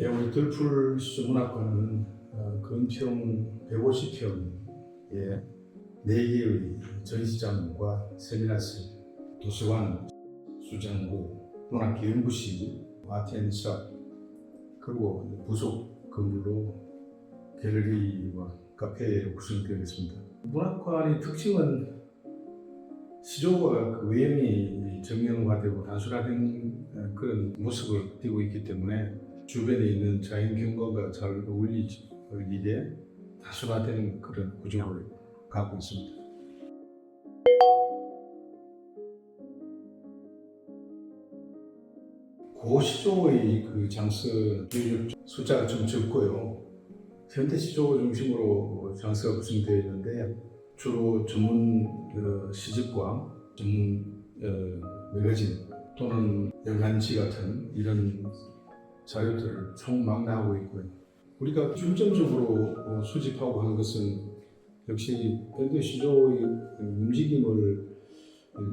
예, 우리 들풀 수문학과는 어, 근평 150평 예, 4개의 전시장과 세미나실, 도서관, 수장고, 문학기 연구실, 아트앤샵 그리고 부속 건물로 갤러리와 카페로 구성되어 있습니다. 문학관의 특징은 시조가 그 외형이 정형화되고 단순화된 어, 그런 모습을 띠고 있기 때문에 주변에 있는 자연 경관과 잘 어울리게 다수화된 그런 구조를 갖고 있습니다. 고시조의 그 장서 비율 숫자가 좀 적고요. 현대 시조 중심으로 장서가 구성되어 있는데 주로 전문 어, 시집과 전문 어, 매거진 또는 연간지 같은 이런 자료들을 총망라하고 있고요. 우리가 중점적으로 어, 수집하고 하는 것은 역시 현대 시조의 움직임을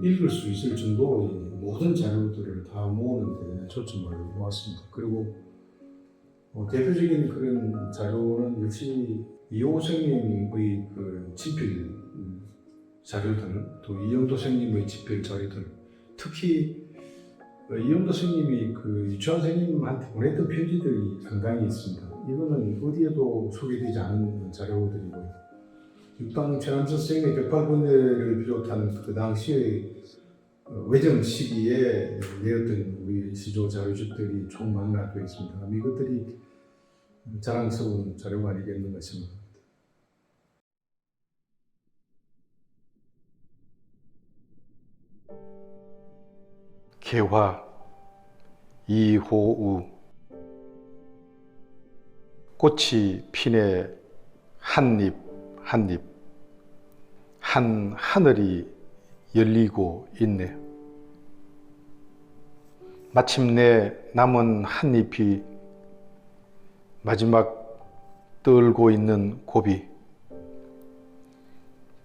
읽을 수 있을 정도의 모든 자료들을 다 모으는데 초점을 모았습니다. 그리고 어, 대표적인 그런 자료는 역시 이호 선생님의 그 음, 자료들, 또 이영도 선생님의 집필 자료들, 특히 어, 이영도 선생님이 그 유치원 선생님한테 보냈던 편지들이 상당히 있습니다. 이거는 어디에도 소개되지 않은 자료들이고요. 육당 최남선 선생님의 백발군대를 비롯한 그 당시의 어, 외정 시기에 내었던 우리 시조 자료집들이 총 망라되어 있습니다. 이것들이 자랑스러운 자료가 아니겠는가 싶습니다. 개화 이호우 꽃이 피네 한잎 한잎 한 하늘이 열리고 있네. 마침내 남은 한 잎이 마지막 떨고 있는 고비.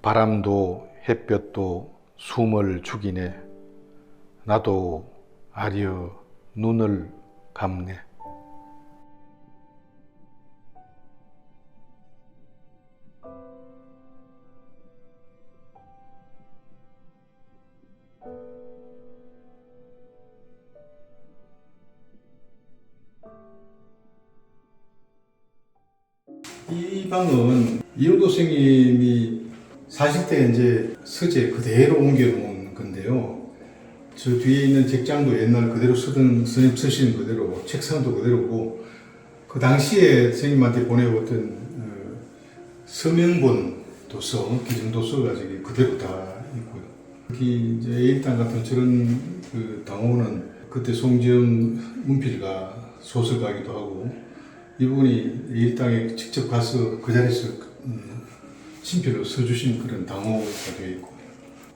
바람도 햇볕도 숨을 죽이네. 나도 아려 눈을 감네. 이 방은 선생님이 사실 때 이제 서재 그대로 옮겨놓은 건데요. 저 뒤에 있는 책장도 옛날 그대로 쓰던 선생님 쓰시는 그대로 책상도 그대로고 그 당시에 선생님한테 보내왔던 어, 서명본 도서, 기증 도서가 저기 그대로 다 있고요. 특히 이제 A당 같은 저런 그 당호는 그때 송지영 문필가 소설가기도 하고 이분이 일당에 직접 가서 그 자리에서 음, 친필로 써주신 그런 당호가 되어 있고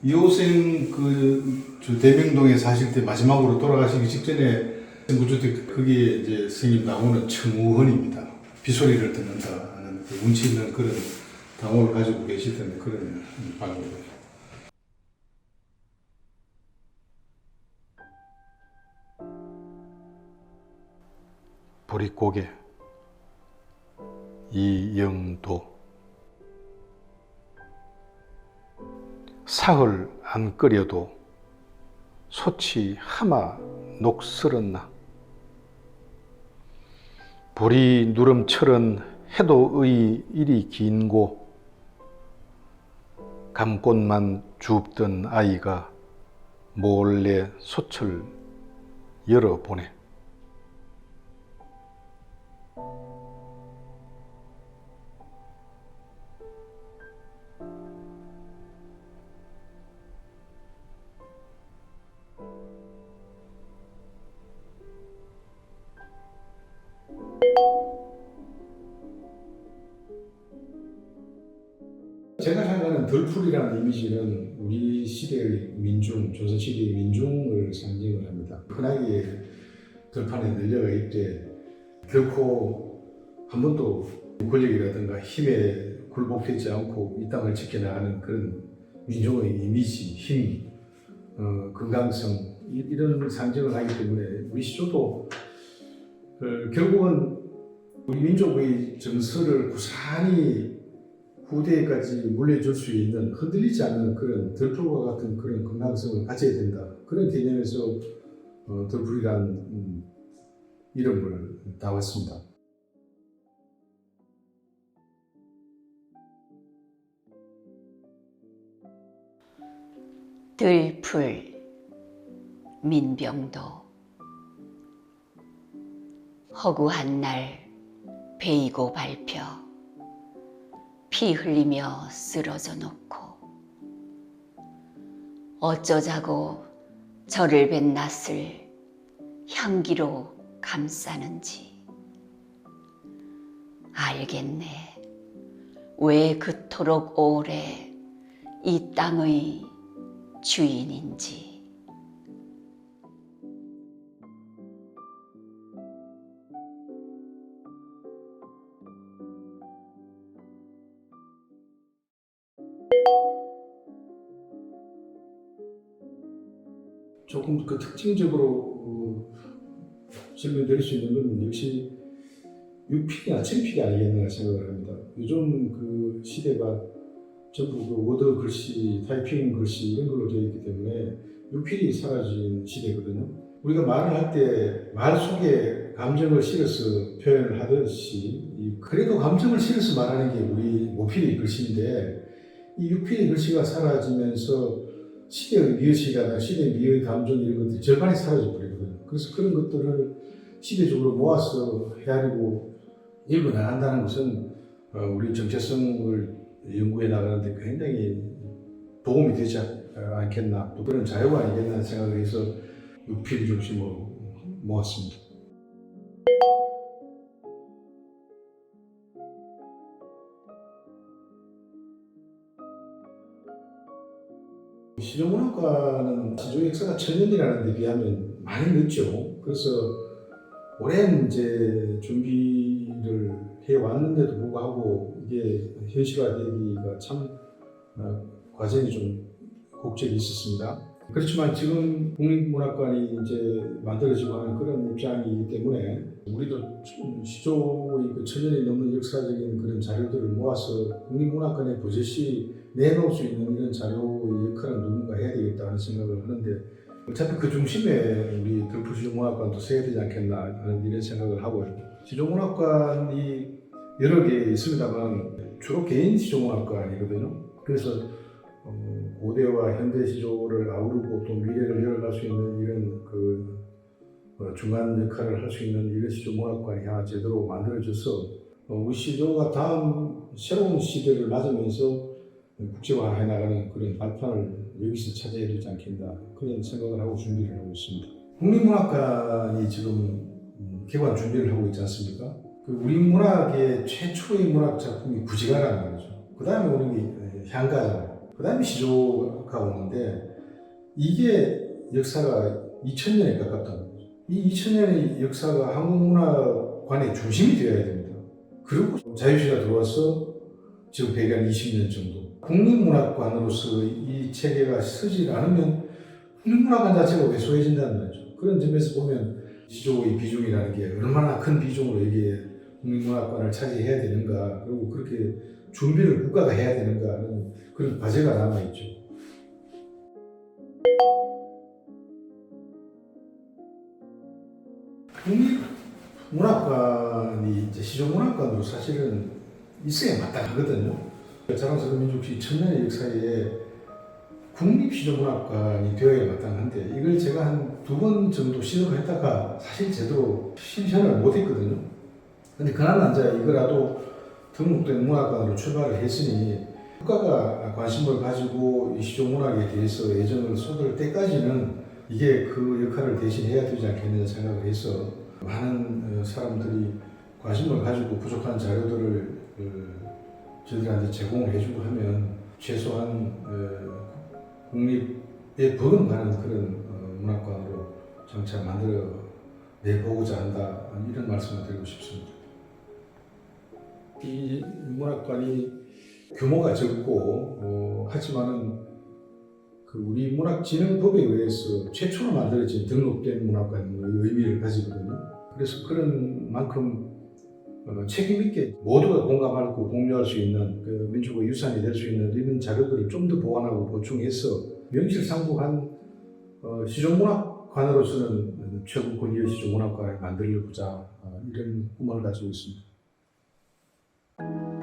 이호생 그저 대명동에 사실 때 마지막으로 돌아가시기 직전에 무주택 거기에 이제 스님 당호는 청우헌입니다. 비소리를 듣는다 하는 그 운치 있는 그런 당호를 가지고 계시던 그런 방법이에요. 보릿고개 이영도 사흘 안 끓여도 소치 하마 녹슬었나? 보리 누름철은 해도의 일이 긴고 감꽃만 줍던 아이가 몰래 소철 열어보네 덜풀이라는 이미지는 우리 시대의 민중, 조선 시대의 민중을 상징을 합니다. 흔하게 들판에 늘려가 있되 결코 한 번도 권력이라든가 힘에 굴복되지 않고 이 땅을 지켜나가는 그런 민중의 이미지, 힘, 어, 건강성 이- 이런 상징을 하기 때문에 우리 시조도 어, 결국은 우리 민족의 정서를 구산히 후대에까지 물려줄 수 있는 흔들리지 않는 그런 덜풀과 같은 그런 건강성을 가져야 된다. 그런 개념에서 어, 덜풀이란 음, 이름을 따왔습니다. 들풀 민병도 허구한 날 베이고 밟혀 피 흘리며 쓰러져 놓고 어쩌자고 저를 뵌 낯을 향기로 감싸는지 알겠네 왜 그토록 오래 이 땅의 주인인지. 조금 그 특징적으로 어, 설명드릴 수 있는 건 역시 육필이나 친필이 아니겠는가 생각을 합니다. 요즘 그 시대가 전부 그 워드 글씨, 타이핑 글씨 이런 걸로 되어 있기 때문에 육필이 사라진 시대거든요. 우리가 말을 할 때 말 속에 감정을 실어서 표현을 하듯이 이 그래도 감정을 실어서 말하는 게 우리 모필의 글씨인데 이 육필의 글씨가 사라지면서 시대의 미의식이나 시대의 미의 감정 이런 것들이 절반이 사라져 버리거든요. 그래서 그런 것들을 시대적으로 모아서 헤아리고 읽어 나간다는 것은 어, 우리 정체성을 연구해 나가는데 굉장히 도움이 되지 않- 않겠나 또 그런 자유가 아니겠나 생각을 해서 육필 중심으로 모았습니다. 시조문학과는 시조 역사가 천년이라는 데 비하면 많이 늦죠. 그래서 오랜 이제 준비를 해 왔는데도 불구하고 이게 현실화되기가 참 어, 과정이 좀 곡절이 있었습니다. 그렇지만 지금 국립문학관이 이제 만들어지고 하는 그런 입장이기 때문에 우리도 시조의 그 천년이 넘는 역사적인 그런 자료들을 모아서 국립문학관에 버젓이 내놓을 수 있는 이런 자료의 역할은 누군가 해야 되겠다 하는 생각을 하는데 어차피 그 중심에 우리 덜프시조문학관도 서야 되지 않겠나 하는 이런 생각을 하고요. 시조문학관이 여러 개 있습니다만 주로 개인 시조문학관이거든요. 그래서 어, 고대와 현대 시조를 아우르고 또 미래를 열어갈 수 있는 이런 그 어, 중간 역할을 할 수 있는 이런 시조 문학관이 하나 제대로 만들어져서 어, 우리 시조가 다음 새로운 시대를 맞으면서 국제화해 나가는 그런 발판을 여기서 찾아야 되지 않겠나 그런 생각을 하고 준비를 하고 있습니다. 국립문학관이 지금 음, 개관 준비를 하고 있지 않습니까? 그 우리 문학의 최초의 문학 작품이 구지가라는 거죠. 그 다음에 오는 게 향가잖아요. 그 다음에 시조가 오는데 이게 역사가 2000년에 가깝다는 거죠. 이 2000년의 역사가 한국문화관의 중심이 되어야 됩니다. 그리고 자유시가 들어와서 지금 100년 20년 정도. 국립문학관으로서 이 체계가 서지 않으면 국립문학관 자체가 왜소해진다는 거죠. 그런 점에서 보면 시조의 비중이라는 게 얼마나 큰 비중으로 이게 국립문학관을 차지해야 되는가 그리고 그렇게 준비를 국가가 해야 되는가 하는 그런 과제가 남아있죠. 국립문학관이 이제 시조문학관으로 사실은 있어야 마땅하거든요. 자랑스러운 민족시 천년의 역사에 국립시조문학관이 되어야 마땅한데 이걸 제가 한 두 번 정도 시도를 했다가 사실 제대로 실현을 못했거든요. 근데 그나마 이제 이거라도 등록된 문학관으로 출발을 했으니 국가가 관심을 가지고 이 시조문학에 대해서 애정을 쏟을 때까지는 이게 그 역할을 대신해야 되지 않겠느냐 생각을 해서 많은 어, 사람들이 관심을 가지고 부족한 자료들을 어, 저희들한테 제공을 해주고 하면 최소한 어, 국립에 버금가는 그런 어, 문학관으로 장차 만들어 내보고자 한다 이런 말씀을 드리고 싶습니다. 이 문학관이 규모가 적고 어, 하지만은 그 우리 문학진흥법에 의해서 최초로 만들어진 등록된 문학관의 의미를 가지거든요. 그래서 그런 만큼 어, 책임 있게 모두가 공감하고 공유할 수 있는 그 민족의 유산이 될 수 있는 이런 자료들을 좀 더 보완하고 보충해서 명실상부한 어, 시종문학관으로서는 최고 권위의 시종문학관을 만들고자 어, 이런 꿈을 가지고 있습니다. you